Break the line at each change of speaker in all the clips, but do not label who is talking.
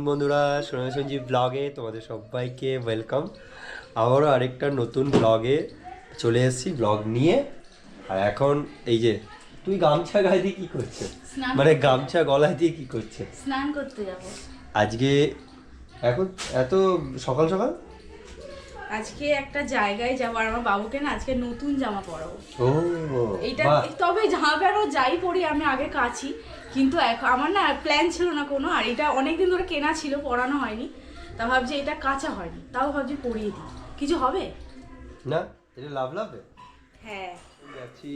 বন্ধুরা সোনা সঞ্জীব ব্লগে তোমাদের সবাইকে ওয়েলকাম আবারও আরেকটা নতুন ব্লগে চলে এসেছি ব্লগ নিয়ে। আর এখন এই যে তুই গামছা গায়ে দিয়ে কি করছে মানে গামছা গলায় দিয়ে কি করছে
স্নান করতে যাব।
আজকে এখন এত সকাল সকাল?
আজকে একটা জায়গায় যাব আর আমার বাবুকে না আজকে নতুন জামা পরাবো।
ও
এইটা তবে জামা প্যান্টও যাই পরি আমি আগে কাছি। কিন্তু এখন আমার না প্ল্যান ছিল না কোনো আর এটা অনেকদিন ধরে কেনা ছিল পরানো হয়নি। তা ভাবছি এটা কাঁচা হয়নি তাও ভাবছি পরিয়ে দিই। কিছু হবে?
না এটা লাভ লাভে?
হ্যাঁ।
যাচ্ছি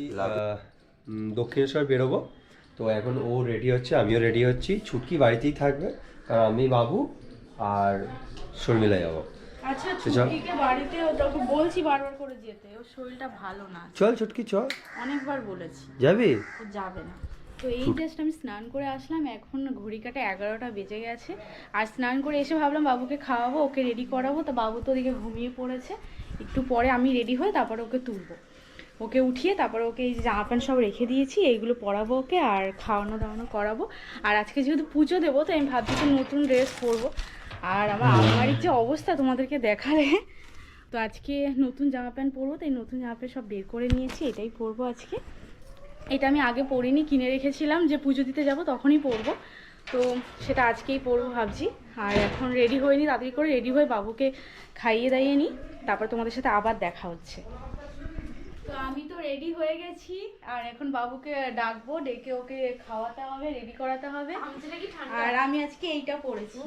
দক্ষিণেশ্বর বেরোবো। তো এখন ও রেডি হচ্ছে আমিও রেডি হচ্ছি। ছুটকি বাড়িতেই থাকবে কারণ আমি বাবু আর শর্মিলা যাব।
আচ্ছা
তো চল।
ছুটিকে বাড়িতে তোকে বলছি বারবার করে যেতে ওর শরীরটা ভালো না।
চল ছুটকি চল।
অনেকবার বলেছি।
যাবি?
ও যাবে না। তো এই জাস্ট আমি স্নান করে আসলাম এখন ঘড়ি কাটে এগারোটা বেজে গেছে। আর স্নান করে এসে ভাবলাম বাবুকে খাওয়াবো ওকে রেডি করাবো। তো বাবু তো ওদিকে ঘুমিয়ে পড়েছে। একটু পরে আমি রেডি হয়ে তারপরে ওকে তুলবো। ওকে উঠিয়ে তারপরে ওকে এই যে জামা প্যান্ট সব রেখে দিয়েছি এইগুলো পরাবো ওকে আর খাওয়ানো দাওয়ানো করাবো। আর আজকে যেহেতু পুজো দেবো তো আমি ভাবছি যে নতুন ড্রেস পরবো। আর আমার আলমারির যে অবস্থা তোমাদেরকে দেখালে তো আজকে নতুন জামা প্যান্ট পরবো তো এই নতুন জামা প্যান্ট সব বের করে নিয়েছি এটাই পরবো আজকে। এটা আমি আগে পরিনি কিনে রেখেছিলাম, যে পুজো দিতে যাব তখনই পরবো তো সেটা আজকেই পরবো ভাবছি। আর এখন রেডি হয়ে হয়নি, তাড়াতাড়ি করে রেডি হয়ে বাবুকে খাইয়ে দাইয়ে নিই, তারপর তোমাদের সাথে আবার দেখা হচ্ছে। তো আমি তো রেডি হয়ে গেছি, আর এখন বাবুকে ডাকবো, ডেকে ওকে খাওয়াতে হবে রেডি করাতে হবে। আর আমি আজকে এইটা পরেছি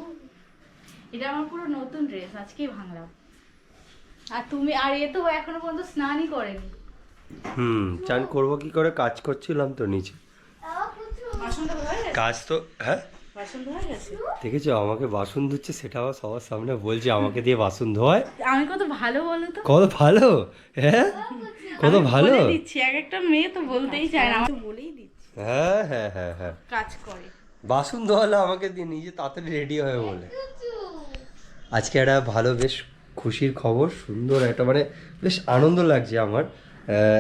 এটা আমার পুরো নতুন ড্রেস আজকেই ভাঙলাম। আর তুমি, আর এ তো এখনও পর্যন্ত স্নানই করেনি।
হুম চান করব কি করে? কাজ করছিলাম তো নিচে।
হয়ে
কাজ তো হ্যাঁ? দেখেছ আমাকে বাসন ধুচ্ছে সেটা আবার সবার সামনে বলছে আমাকে দিয়ে বাসন ধোয়।
আমি কত ভালো বলো তো?
কত ভালো? হ্যাঁ? কত ভালো?
দিচ্ছি এক একটা মেয়ে তো বলতেই চায় না। আমি বলেই দিচ্ছি।
হ্যাঁ হ্যাঁ হ্যাঁ হ্যাঁ।
কাজ করে।
বাসন ধোয়ালে আমাকে দিয়ে নিজে তাড়াতাড়ি রেডি হয়ে বলে। আজকে একটা ভালো বেশ খুশির খবর সুন্দর একটা মানে বেশ আনন্দ লাগছে আমার।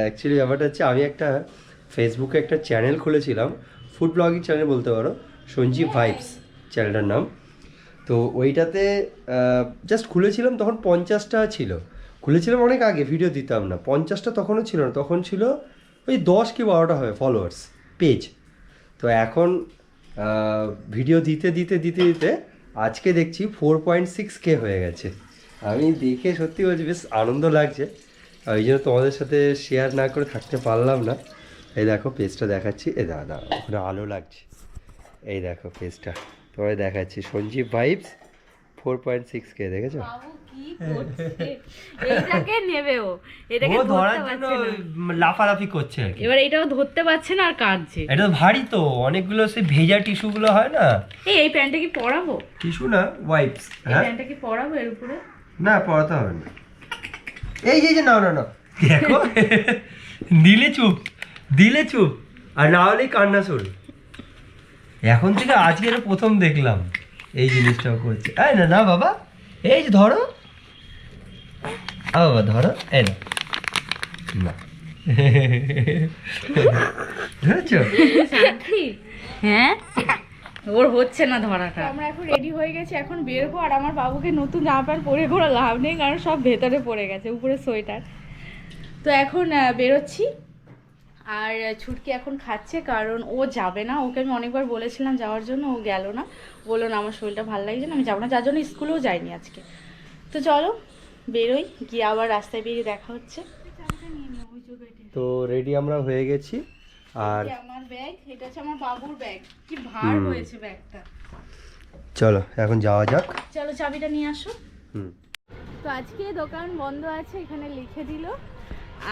অ্যাকচুয়ালি ব্যাপারটা হচ্ছে আমি একটা ফেসবুকে একটা চ্যানেল খুলেছিলাম ফুড ব্লগিং চ্যানেল বলতে পারো, সঞ্জীব ভাইবস চ্যানেলটার নাম। তো ওইটাতে জাস্ট খুলেছিলাম, তখন পঞ্চাশটা ছিল। খুলেছিলাম অনেক আগে ভিডিও দিতাম না। পঞ্চাশটা তখনও ছিল না, তখন ছিল ওই দশ কি বারোটা হবে ফলোয়ার্স পেজ তো এখন ভিডিও দিতে দিতে দিতে দিতে আজকে দেখছি ফোর পয়েন্ট সিক্স কে হয়ে গেছে। আমি দেখে সত্যি বলছি, বেশ আনন্দ লাগছে। আর ওই জন্য তোমাদের সাথে শেয়ার না করে থাকতে পারলাম না। এই দেখো পেজটা দেখাচ্ছি। এ দাদা ওখানে আলো লাগছে। এই দেখো পেজটা তোমায় দেখাচ্ছি। Sanjeev vibes four point six কে দেখেছ
নেবে ও। এটাকে
ধরার জন্য লাফালাফি করছে আর
এবার এটাও ধরতে পারছে না আর কাঁদছে।
এটা তো ভারী তো। অনেকগুলো সেই ভেজা টিস্যুগুলো হয় না?
এই এই প্যান্টটা কি পরাবো?
টিস্যু না ওয়াইপস হ্যাঁ?
প্যান্টটা কি পরাবো এর উপরে?
না পড়াতে হবে না। এই যে যে না না না দেখো। দিলে চুপ দিলে চুপ আর না হলেই কান্না শুরু এখন থেকে আজকে এটা প্রথম দেখলাম এই জিনিসটাও করছে। এই না না বাবা এই যে ধরো। আ বাবা ধরো এই না না। ধরেছো?
শান্তি হ্যাঁ? ওর হচ্ছে না ধরাটা। আমরা এখন রেডি হয়ে গেছি এখন বেরোবো আর আমার বাবুকে নতুন জামা প্যান্ট পরে কোনো লাভ নেই কারণ সব ভেতরে পড়ে গেছে উপরে সোয়েটার। তো এখন বেরোচ্ছি আর ছুটকি এখন খাচ্ছে কারণ ও যাবে না। ওকে আমি অনেকবার বলেছিলাম যাওয়ার জন্য ও গেল না। বলল না আমার শরীরটা ভালো লাগছে না আমি যাব না। যার জন্য স্কুলেও যাইনি আজকে। তো চলো বেরোই গিয়ে আবার রাস্তায় বেরিয়ে দেখা হচ্ছে।
তো রেডি আমরা হয়ে গেছি। আর
আমার ব্যাগ এটা হচ্ছে আমার বাবুর ব্যাগ কি ভার হয়েছে ব্যাগটা।
চলো এখন যাওয়া যাক।
চলো চাবিটা নিয়ে আসো।
হুম।
তো আজকে দোকান বন্ধ আছে এখানে লিখে দিল।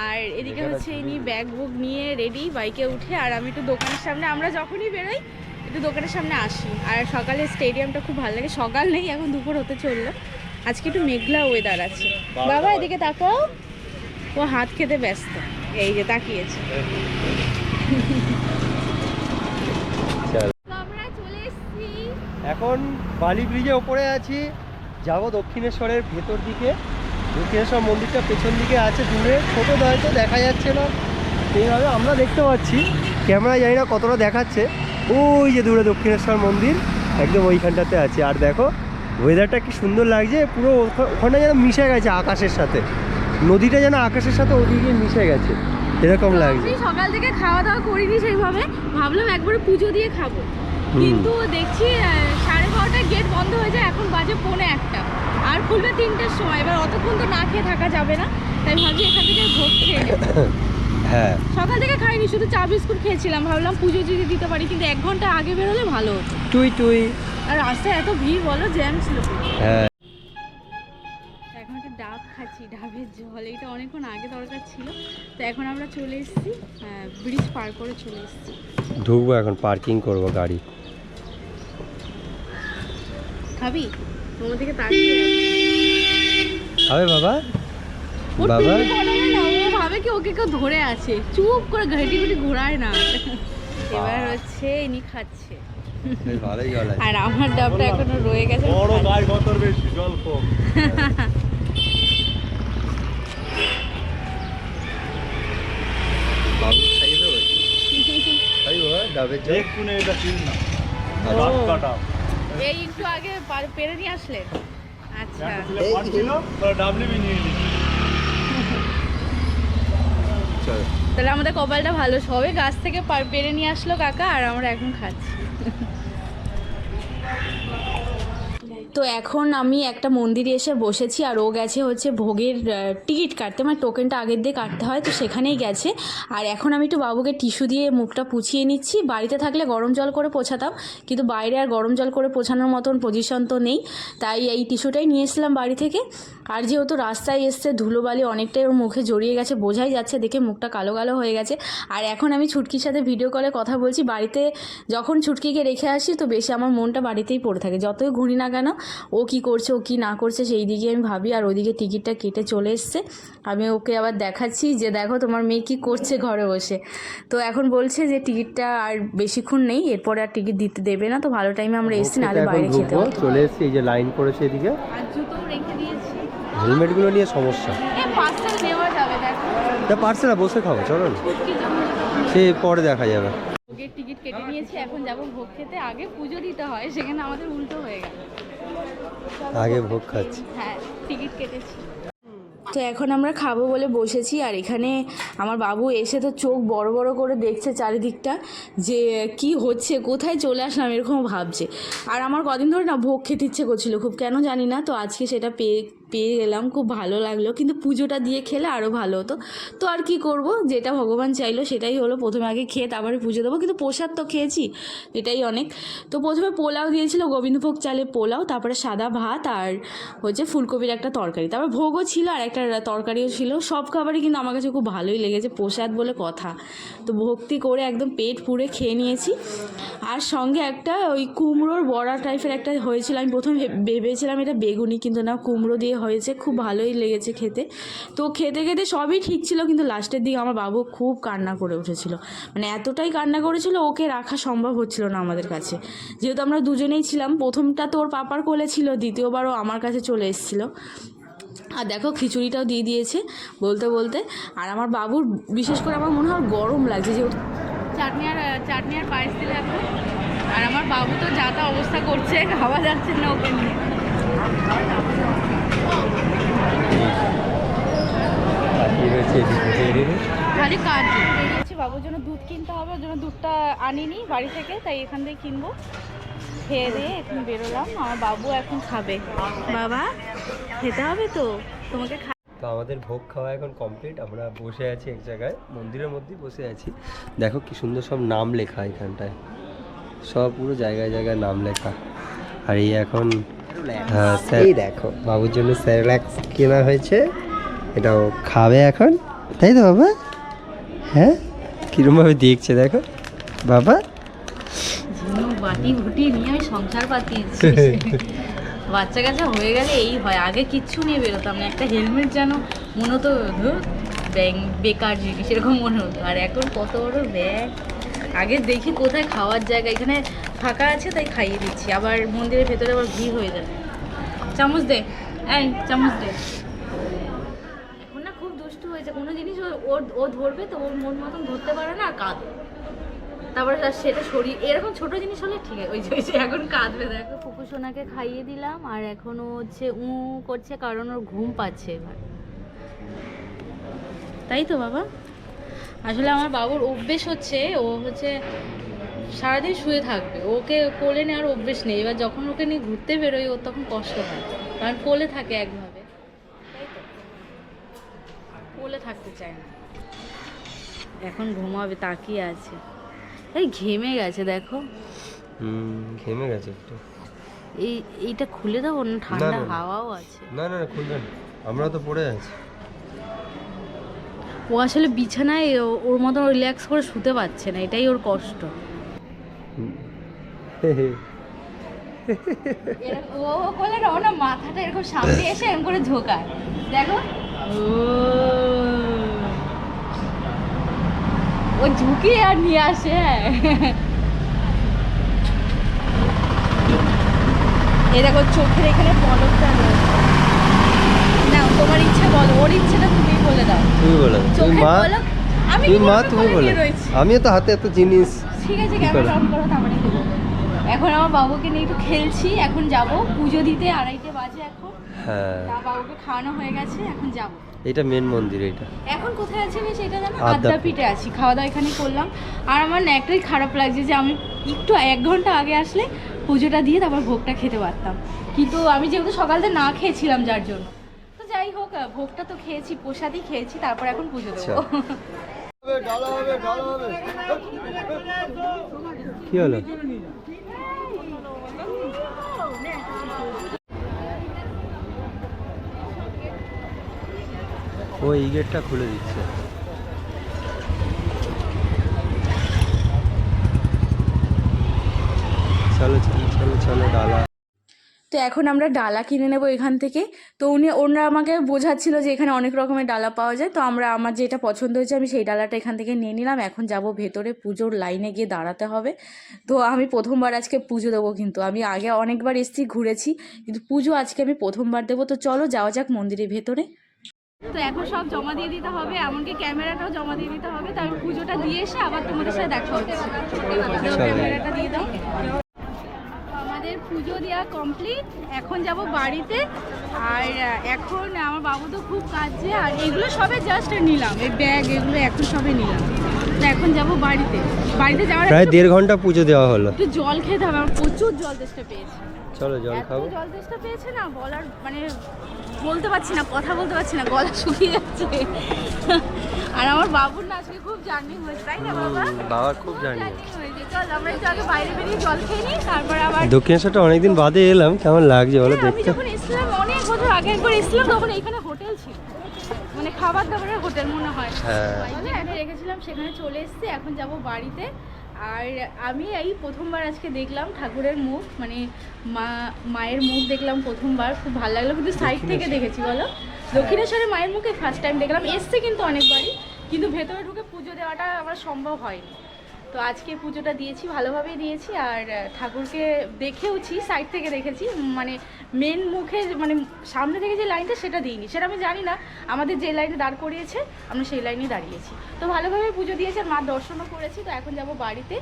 আর এদিকে হচ্ছে ইনি ব্যাগ বুক নিয়ে রেডি বাইকে উঠে আর আমি একটু দোকানের সামনে আমরা যখনই বেরোই একটু দোকানের সামনে আসি। আর সকালে স্টেডিয়ামটা খুব ভালো লাগে সকাল নেই এখন দুপুর হতে চলল। আজকে একটু মেঘলা ওয়েদার আছে। বাবা এদিকে তাকাও। ও হাত খেতে ব্যস্ত। এই যে তাকিয়েছে।
এখন বালি ব্রিজের ওপরে আছি। যাব দক্ষিণেশ্বরের ভেতর দিকে। দক্ষিণেশ্বর মন্দিরটা পেছন দিকে আছে দূরে। ছোটো হয়তো দেখা যাচ্ছে না। এইভাবে আমরা দেখতে পাচ্ছি। ক্যামেরা জানি না কতটা দেখাচ্ছে। ওই যে দূরে দক্ষিণেশ্বর মন্দির। একদম ওইখানটাতে আছে। আর দেখো ওয়েদারটা কি সুন্দর লাগছে। পুরো ওখা- ওখানে যেন মিশে গেছে আকাশের সাথে। নদীটা যেন আকাশের সাথে ওদিকে মিশে গেছে। এরকম লাগছে।
সকাল থেকে খাওয়া দাওয়া করিনি সেইভাবে। ভাবলাম একবারে পুজো দিয়ে খাব। কিন্তু দেখছি সাড়ে বারোটায় গেট বন্ধ হয়ে যায় এখন বাজে পৌনে একটা। আর খুলবে তিনটের সময় এবার অতক্ষণ তো না খেয়ে থাকা যাবে না। তাই ভাবছি এখান থেকে ভোগ খেয়ে
হ্যাঁ।
সকাল থেকে খাইনি শুধু চা বিস্কুট খেয়েছিলাম। ভাবলাম পুজো যদি দিতে পারি কিন্তু এক ঘণ্টা আগে বেরোলে ভালো হতো।
টুই টুই।
আর রাস্তায় এত ভিড় বলো জ্যাম ছিল
হ্যাঁ।
খাচ্ছি ডাবের জল। এটা অনেকক্ষণ আগে দরকার ছিল। তো এখন আমরা চলে এসেছি ব্রিজ পার করে চলে এসেছি।
ঢুকবো এখন পার্কিং করব গাড়ি।
খাবি তোমার থেকে তাকিয়ে
বাবা বাবা।
ভাবে কি ওকে কেউ ধরে আছে। চুপ করে ঘাটি ঘুটি ঘোরায় না। এবার হচ্ছে ইনি খাচ্ছে। আর আমার ডাবটা এখনও রয়ে গেছে
বড়। গাছ বতর বেশি জল কম
বাবু খাইয়ে দেবো খাই বাবা ডাবের জল
এক্ষুনি এটা চিন না। কাটা।
এই একটু আগে পেরে নিয়ে আসলে আচ্ছা।
নিয়ে
তাহলে আমাদের কপালটা ভালো। সবে গাছ থেকে পেরে নিয়ে আসলো কাকা আর আমরা এখন খাচ্ছি। তো এখন আমি একটা মন্দিরে এসে বসেছি আর ও গেছে হচ্ছে ভোগের টিকিট কাটতে মানে টোকেনটা আগের দিয়ে কাটতে হয়, তো সেখানেই গেছে। আর এখন আমি একটু বাবুকে টিস্যু দিয়ে মুখটা পুছিয়ে নিচ্ছি। বাড়িতে থাকলে গরম জল করে পোছাতাম, কিন্তু বাইরে আর গরম জল করে পোছানোর মতন পজিশন তো নেই। তাই এই টিস্যুটাই নিয়ে এসলাম বাড়ি থেকে। আর যেহেতু রাস্তায় এসছে ধুলোবালি অনেকটাই ওর মুখে জড়িয়ে গেছে বোঝাই যাচ্ছে দেখে মুখটা কালো কালো হয়ে গেছে। আর এখন আমি ছুটকির সাথে ভিডিও কলে কথা বলছি বাড়িতে যখন ছুটকিকে রেখে আসি তো বেশি আমার মনটা বাড়িতেই পড়ে থাকে। যতই ঘুরি না কেন ও কি করছে ও কি না করছে সেই দিকে আমি ভাবি আর ওদিকে টিকিটটা কেটে চলে এসছে। আমি ওকে আবার দেখাচ্ছি যে দেখো তোমার মেয়ে কি করছে ঘরে বসে। তো এখন বলছে যে টিকিটটা আর বেশিক্ষণ নেই এরপরে আর টিকিট দিতে দেবে না তো ভালো টাইমে আমরা এসছি নাহলে বাইরে খেতে
চলে এসেছি এই যে লাইন পড়েছে এদিকে
আর জুতো রেখে দিয়েছি
হেলমেটগুলো নিয়ে সমস্যা।
এ পার্সেল দেওয়া যাবে দেখো।
তা পারছে না বসে খাব চলো না। সে পরে দেখা যাবে।
ভোগের টিকিট কেটে নিয়েছি এখন যাব ভোগ খেতে। আগে পুজো দিতে হয় সেখানে আমাদের উল্টো হয়ে গেল।
আগে ভোগ খাচ্ছি।
হ্যাঁ টিকিট কেটেছি। তো এখন আমরা খাব বলে বসেছি আর এখানে আমার বাবু এসে তো চোখ বড় বড় করে দেখছে চারিদিকটা যে কি হচ্ছে কোথায় চলে আসলাম এরকম ভাবছে। আর আমার কদিন ধরে না ভোগ খেতে ইচ্ছে করছিল খুব কেন জানি না তো আজকে সেটা পেয়ে পেয়ে গেলাম, খুব ভালো লাগল। কিন্তু পুজোটা দিয়ে খেলে আরও ভালো হতো। তো আর কি করব? যেটা ভগবান চাইলো সেটাই হলো প্রথমে আগে খেয়ে তারপরে পুজো দেবো। কিন্তু প্রসাদ তো খেয়েছি, এটাই অনেক। তো প্রথমে পোলাও দিয়েছিল, গোবিন্দভোগ চালে পোলাও, তারপরে সাদা ভাত আর হচ্ছে ফুলকপির একটা তরকারি। তারপর ভোগও ছিল আর একটা তরকারিও ছিল। সব খাবারই কিন্তু আমার কাছে খুব ভালোই লেগেছে, প্রসাদ বলে কথা। তো ভক্তি করে একদম পেট পুড়ে খেয়ে নিয়েছি। আর সঙ্গে একটা ওই কুমড়োর বড়া টাইপের একটা হয়েছিল। আমি প্রথমে ভেবেছিলাম এটা বেগুনি, কিন্তু না, কুমড়ো দিয়ে হয়েছে, খুব ভালোই লেগেছে খেতে। তো খেতে খেতে সবই ঠিক ছিল, কিন্তু লাস্টের দিকে আমার বাবু খুব কান্না করে উঠেছিল। মানে এতটাই কান্না করেছিল, ওকে রাখা সম্ভব হচ্ছিল না আমাদের কাছে। যেহেতু আমরা দুজনেই ছিলাম, প্রথমটা তো ওর পাপার কোলে ছিল, দ্বিতীয়বারও আমার কাছে চলে এসেছিল। আর দেখো, খিচুড়িটাও দিয়ে দিয়েছে বলতে বলতে। আর আমার বাবুর বিশেষ করে আমার মনে হয় গরম লাগছে, যেহেতু চাটনি আর চাটনি আর পায়েস দিলে আর আমার বাবু তো যা তা অবস্থা করছে, খাওয়া যাচ্ছে না ওকে নিয়ে।
হয়েছে
খালি কাজ বাবুর জন্য দুধ কিনতে হবে ওর জন্য দুধটা আনিনি বাড়ি থেকে তাই এখান থেকে কিনবো। খেয়ে দিয়ে এখন বেরোলাম আমার বাবু এখন খাবে। বাবা খেতে হবে তো? তোমাকে খা
তো আমাদের ভোগ খাওয়া এখন কমপ্লিট আমরা বসে আছি এক জায়গায় মন্দিরের মধ্যেই বসে আছি। দেখো কি সুন্দর সব নাম লেখা এখানটায়। সব পুরো জায়গায় জায়গায় নাম লেখা। আর এই এখন হ্যাঁ স্যার দেখো। বাবুর জন্য স্যারেলাক্স কেনা হয়েছে। এটাও খাবে এখন? তাই তো বাবা? হ্যাঁ? কীরমভাবে দেখছে দেখো? বাবা?
বাটি ঘুটি নিয়ে আমি সংসার পাতিয়েছি। বাচ্চা কাচ্চা হয়ে গেলে এই হয় আগে কিচ্ছু নিয়ে বেরোতাম না। একটা হেলমেট যেন মনে হতো ব্যাং- বেকার জিনিস এরকম মনে হতো। আর এখন কত বড় ব্যাগ। আগে দেখি কোথায় খাওয়ার জায়গা এখানে ফাঁকা আছে তাই খাইয়ে দিচ্ছি। আবার মন্দিরের ভেতরে আবার ভিড় হয়ে যাবে। চামচ দে। এই চামচ দে। হয়েছে কোনো জিনিস ও- ওর ও ধরবে তো ওর মন মতন ধরতে পারে না আর কাঁদে। তারপরে তার সেটা শরীর এরকম ছোট জিনিস হলে ঠিক আছে, ওই যে যে এখন কাঁদবে, দেখো। ফুপু সোনাকে খাইয়ে দিলাম আর এখনও হচ্ছে উ করছে কারণ ওর ঘুম পাচ্ছে এবার। তাই তো বাবা? আসলে আমার বাবুর অভ্যেস হচ্ছে ও হচ্ছে সারাদিন শুয়ে থাকবে। ওকে কোলে নেওয়ার অভ্যেস নেই। এবার যখন ওকে নিয়ে ঘুরতে বেরোই, ওর তখন কষ্ট হয়। কারণ কোলে থাকে একভাবে? কোলে থাকতে চায় না। এখন ঘুমাবে তাকিয়ে আছে। এই ঘেমে গেছে দেখো।
হুম ঘেমে গেছে একটু।
এই এইটা খুলে দাও না ঠান্ডা। হাওয়াও আছে।
না না না খুলবে না। আমরা তো পড়ে আছি।
ও আসলে বিছানায় ওর মতন রিল্যাক্স করে শুতে পারছে না এটাই ওর কষ্ট। ও ও না মাথাটা এরকম সামনে এসে এরকম করে ঝোকায়। দেখো। ও। ও ঝুঁকি আর নিয়ে আসে হ্যাঁ। এই দেখো চোখের এখানে পলকটা রয়েছে। না তোমার ইচ্ছে বলো ওর ইচ্ছেটা তুমি বলে দাও।
তুমি বলে দাও। তুমি মা তুমি মা তুমি বলে আমিও তো হাতে এত জিনিস
ঠিক আছে ক্যামেরা
করে?
অন করো তারপরে এখন আমার বাবুকে নিয়ে একটু খেলছি এখন যাব। পুজো দিতে আড়াইটে বাজে এখন।
হ্যাঁ।
বাবুকে খাওয়ানো হয়ে গেছে এখন যাব।
এটা মেন মন্দির এটা
এখন কোথায় আছে বেশ এটা জানো
আদ্যাপীঠে
আছি খাওয়া দাওয়া এখানে করলাম আর আমার একটাই খারাপ লাগছে যে আমি একটু এক ঘণ্টা আগে আসলে পুজোটা দিয়ে তারপর ভোগটা খেতে পারতাম কিন্তু আমি যেহেতু সকালতে না খেয়েছিলাম যার জন্য তো যাই হোক ভোগটা তো খেয়েছি প্রসাদই খেয়েছি তারপর এখন পুজো দেবো
আচ্ছা। কি হলো ও এই গেটটা খুলে দিচ্ছে। চলো চলো চলো ডালা।
তো এখন আমরা ডালা কিনে নেব এখান থেকে। তো উনি, ওনারা আমাকে বোঝাচ্ছিল যে এখানে অনেক রকমের ডালা পাওয়া যায়। তো আমরা, আমার যেটা পছন্দ হয়েছে, আমি সেই ডালাটা এখান থেকে নিয়ে নিলাম। এখন যাব ভেতরে পুজোর লাইনে গিয়ে দাঁড়াতে হবে। তো আমি প্রথমবার আজকে পুজো দেবো কিন্তু। আমি আগে অনেকবার এসেছি, ঘুরেছি। কিন্তু পুজো আজকে আমি প্রথমবার দেবো। তো চলো, যাওয়া যাক মন্দিরের ভেতরে। তো এখন সব জমা দিয়ে দিতে হবে এমনকি ক্যামেরাটাও জমা দিয়ে দিতে হবে। তারপর পুজোটা দিয়ে এসে আবার তোমাদের সাথে দেখা হচ্ছে। ক্যামেরাটা দিয়ে দাও। আমাদের পুজো দেওয়া কমপ্লিট এখন যাব বাড়িতে। আর এখন আমার বাবু তো খুব কাজে আর এগুলো সবে জাস্ট নিলাম। এই ব্যাগ এগুলো এখন সবে নিলাম। তো এখন যাব বাড়িতে। বাড়িতে যাওয়ার
প্রায় দেড় ঘণ্টা পুজো দেওয়া হলো।
একটু জল খেতে হবে আমার প্রচুর জল তেষ্টা পেয়েছে।
চলো জল খাব।
জল তেষ্টা পেয়েছে না বলার মানে বলতে পারছি না কথা বলতে পারছি না গলা শুকিয়ে যাচ্ছে। আর আমার বাবুর না আজকে খুব জার্নি হয়েছে তাই না বাবা?
বাবার খুব
জার্নি হয়েছে। চল আমরা একটু আগে বাইরে বেরিয়ে জল খেয়ে নিই তারপর আবার
দক্ষিণেশ্বরটা অনেকদিন বাদে এলাম কেমন লাগছে বলো
হ্যাঁ, আমি যখন এসেছিলাম অনেক বছর আগে একবার এসেছিলাম তখন হোটেল ছিল। মানে খাবার দাবারের হোটেল মনে হয়।
হ্যাঁ।
যেখানে রেখেছিলাম সেখানে চলে এসেছি এখন যাব বাড়িতে। আর আমি এই প্রথমবার আজকে দেখলাম ঠাকুরের মুখ মানে মা মায়ের মুখ দেখলাম প্রথমবার খুব ভালো লাগল কিন্তু সাইড থেকে দেখেছি বলো। দক্ষিণেশ্বরে মায়ের মুখে ফার্স্ট টাইম দেখলাম এসছে কিন্তু অনেকবারই কিন্তু ভেতরে ঢুকে পুজো দেওয়াটা আমার সম্ভব হয়নি। তো আজকে পুজোটা দিয়েছি ভালোভাবেই দিয়েছি আর ঠাকুরকে দেখেওছি সাইড থেকে দেখেছি। মানে মেন মুখে মানে সামনে থেকে যে লাইনটা সেটা দিইনি। সেটা আমি জানি না আমাদের যে লাইনে দাঁড় করিয়েছে আমরা সেই লাইনে দাঁড়িয়েছি। তো ভালোভাবে পুজো দিয়েছি আর মার দর্শনও করেছি তো এখন যাব বাড়িতে।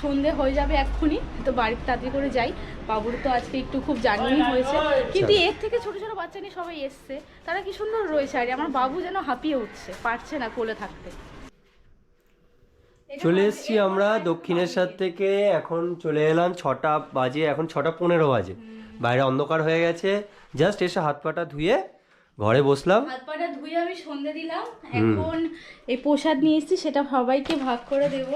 সন্ধে হয়ে যাবে এক্ষুনি তো বাড়িতে তাড়াতাড়ি করে যাই। বাবুর তো আজকে একটু খুব জার্নি হয়েছে। কিন্তু এর থেকে ছোট ছোট বাচ্চা নিয়ে সবাই এসছে তারা কি সুন্দর রয়েছে আর আমার বাবু যেন হাঁপিয়ে উঠছে পারছে না কোলে থাকতে।
চলে এসেছি আমরা দক্ষিণেশ্বর থেকে এখন চলে এলাম ছটা বাজে এখন ছটা পনেরো বাজে। বাইরে অন্ধকার হয়ে গেছে জাস্ট এসে হাত পাটা ধুয়ে ঘরে বসলাম।
হাত পাটা ধুয়ে আমি সন্ধে দিলাম। এখন এই প্রসাদ নিয়ে এসেছি সেটা সবাইকে ভাগ করে দেব।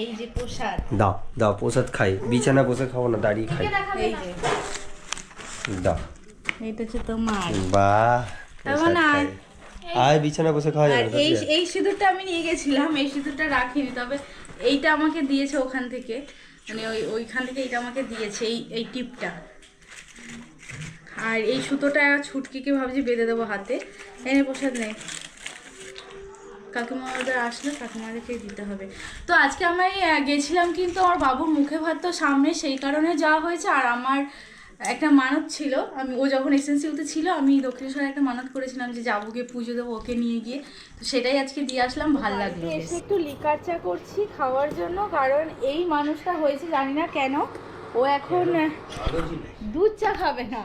এই যে প্রসাদ।
দাও দাও প্রসাদ খাই। বিছানা বসে খাব না দাঁড়িয়ে খাই।
এই যে।
দাও।
এইটা হচ্ছে তোমার।
বাহ প্রসাদ আয় বিছানা বসে খাওয়া
আর
যাবে
এই এই সিঁদুরটা আমি নিয়ে গেছিলাম এই সিঁদুরটা রাখিনি তবে এইটা আমাকে দিয়েছে ওখান থেকে। মানে ওই ওইখান থেকে এইটা আমাকে দিয়েছে এই এই টিপটা। আর এই সুতোটা ছুটকিকে ভাবছি বেঁধে দেবো হাতে। এনে প্রসাদ নেই কাকিমা ওদের আসলে কাকিমাদেরকে দিতে হবে। তো আজকে আমি গেছিলাম কিন্তু আমার বাবুর মুখে ভাত তো সামনে সেই কারণে যাওয়া হয়েছে। আর আমার একটা মানত ছিল আমি ও যখন এসেন্সিউতে ছিল আমি দক্ষিণেশ্বরে একটা মানত করেছিলাম যে যাব গিয়ে পুজো দেবো ওকে নিয়ে গিয়ে। তো সেটাই আজকে দিয়ে আসলাম ভালো লাগল এসে একটু লিকার চা করছি খাওয়ার জন্য কারণ এই মানুষটা হয়েছে জানি না কেন ও এখন দুধ চা খাবে না।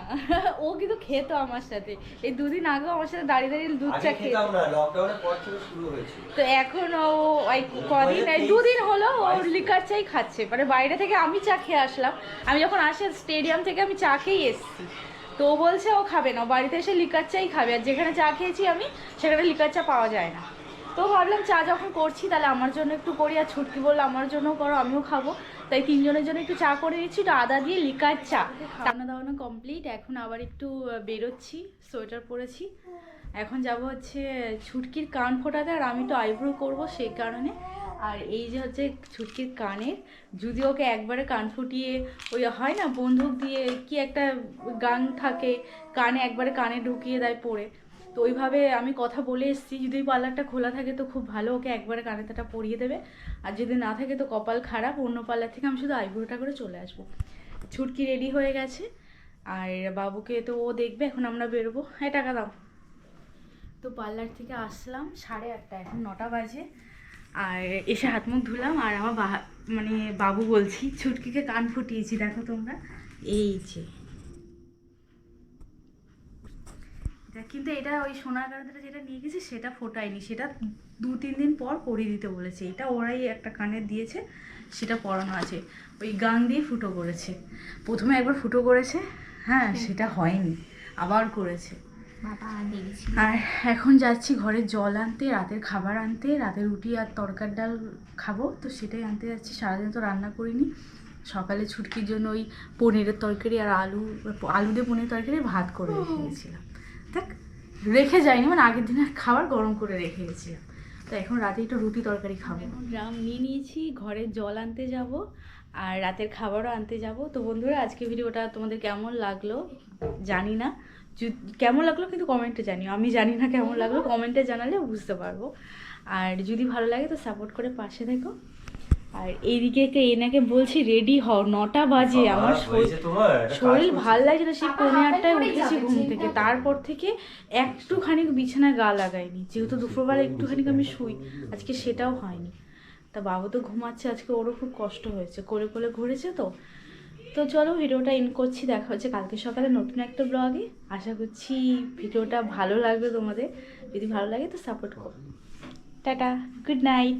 ও কিন্তু খেতো আমার সাথে। এই দুদিন আগেও আমার সাথে দাঁড়িয়ে দাঁড়িয়ে দুধ চা খেত। তো এখন ও ওই কদিন দুদিন হলো ও লিকার চাই খাচ্ছে। মানে বাইরে থেকে আমি চা খেয়ে আসলাম। আমি যখন আসি স্টেডিয়াম থেকে আমি চা খেয়েই এসেছি। তো ও বলছে ও খাবে না। বাড়িতে এসে লিকার চাই খাবে। আর যেখানে চা খেয়েছি আমি সেখানে লিকার চা পাওয়া যায় না। তো ভাবলাম চা যখন করছি তাহলে আমার জন্য একটু করি। আর ছুটকি বলল আমার জন্য করো আমিও খাব। তাই তিনজনের জন্য একটু চা করে নিচ্ছি একটু আদা দিয়ে লিকার চা। রান্না দাওয়ানো কমপ্লিট এখন আবার একটু বেরোচ্ছি সোয়েটার পরেছি। এখন যাব হচ্ছে ছুটকির কান ফোটাতে আর আমি তো আইব্রো করব সেই কারণে। আর এই যে হচ্ছে ছুটকির কানের যদি ওকে একবারে কান ফুটিয়ে ওই হয় না বন্দুক দিয়ে কি একটা গান থাকে কানে একবারে কানে ঢুকিয়ে দেয় পড়ে তো ওইভাবে আমি কথা বলে এসেছি, যদি পার্লারটা খোলা থাকে তো খুব ভালো, ওকে একবারে কানেতাটা পরিয়ে দেবে। আর যদি না থাকে তো কপাল খারাপ, অন্য পার্লার থেকে আমি শুধু আইব্রোটা করে চলে আসব। ছুটকি রেডি হয়ে গেছে। আর বাবুকে তো ও দেখবে, এখন আমরা বেরোবো। হ্যাঁ টাকা দাও। তো পার্লার থেকে আসলাম, সাড়ে আটটা এখন নটা বাজে। আর এসে হাত মুখ ধুলাম, আর আমার মানে বাবু বলছি ছুটকিকে কান ফুটিয়েছি, দেখো তোমরা। এই যে এটা কিন্তু এটা ওই সোনার কানেরটা যেটা নিয়ে গেছি সেটা ফোটায়নি। সেটা দু তিন দিন পর পরিয়ে দিতে বলেছে। এটা ওরাই একটা কানের দিয়েছে সেটা পরানো আছে। ওই গাং দিয়ে ফুটো করেছে। প্রথমে একবার ফুটো করেছে হ্যাঁ সেটা হয়নি আবার করেছে। আর এখন যাচ্ছি ঘরে জল আনতে রাতের খাবার আনতে রাতের রুটি আর তরকার ডাল খাব তো সেটাই আনতে যাচ্ছি। সারাদিন তো রান্না করিনি। সকালে ছুটকির জন্য ওই পনিরের তরকারি আর আলু আলু দিয়ে পনির তরকারি ভাত করে রেখে গেছিলাম। দেখ রেখে যাইনি মানে আগের দিনের খাবার গরম করে রেখে গেছিলাম। তো এখন রাতে একটু রুটি তরকারি খাব। এখন ড্রাম নিয়ে নিয়েছি, ঘরে জল আনতে যাব, আর রাতের খাবারও আনতে যাব। তো বন্ধুরা, আজকে ভিডিওটা তোমাদের কেমন লাগল জানি না। কেমন লাগল কিন্তু কমেন্টে জানিও। আমি জানি না কেমন লাগল কমেন্টে জানালে বুঝতে পারব। আর যদি ভালো লাগে তো সাপোর্ট করে পাশে থেকো। আর এইদিকে এনাকে বলছি রেডি হও নটা বাজে আমার শরীর। ভালো লাগছে না সেই পৌনে আটটায় উঠেছি ঘুম থেকে। তারপর থেকে একটুখানি বিছানায় গা লাগাইনি যেহেতু দুপুরবেলা একটুখানি আমি শুই আজকে সেটাও হয়নি। তা বাবু তো ঘুমাচ্ছে আজকে ওরও খুব কষ্ট হয়েছে কোলে কোলে ঘুরেছে তো। তো চলো ভিডিওটা ইন করছি দেখা হচ্ছে কালকে সকালে নতুন একটা ব্লগে আশা করছি ভিডিওটা ভালো লাগবে তোমাদের। যদি ভালো লাগে তো সাপোর্ট করো। Tata good night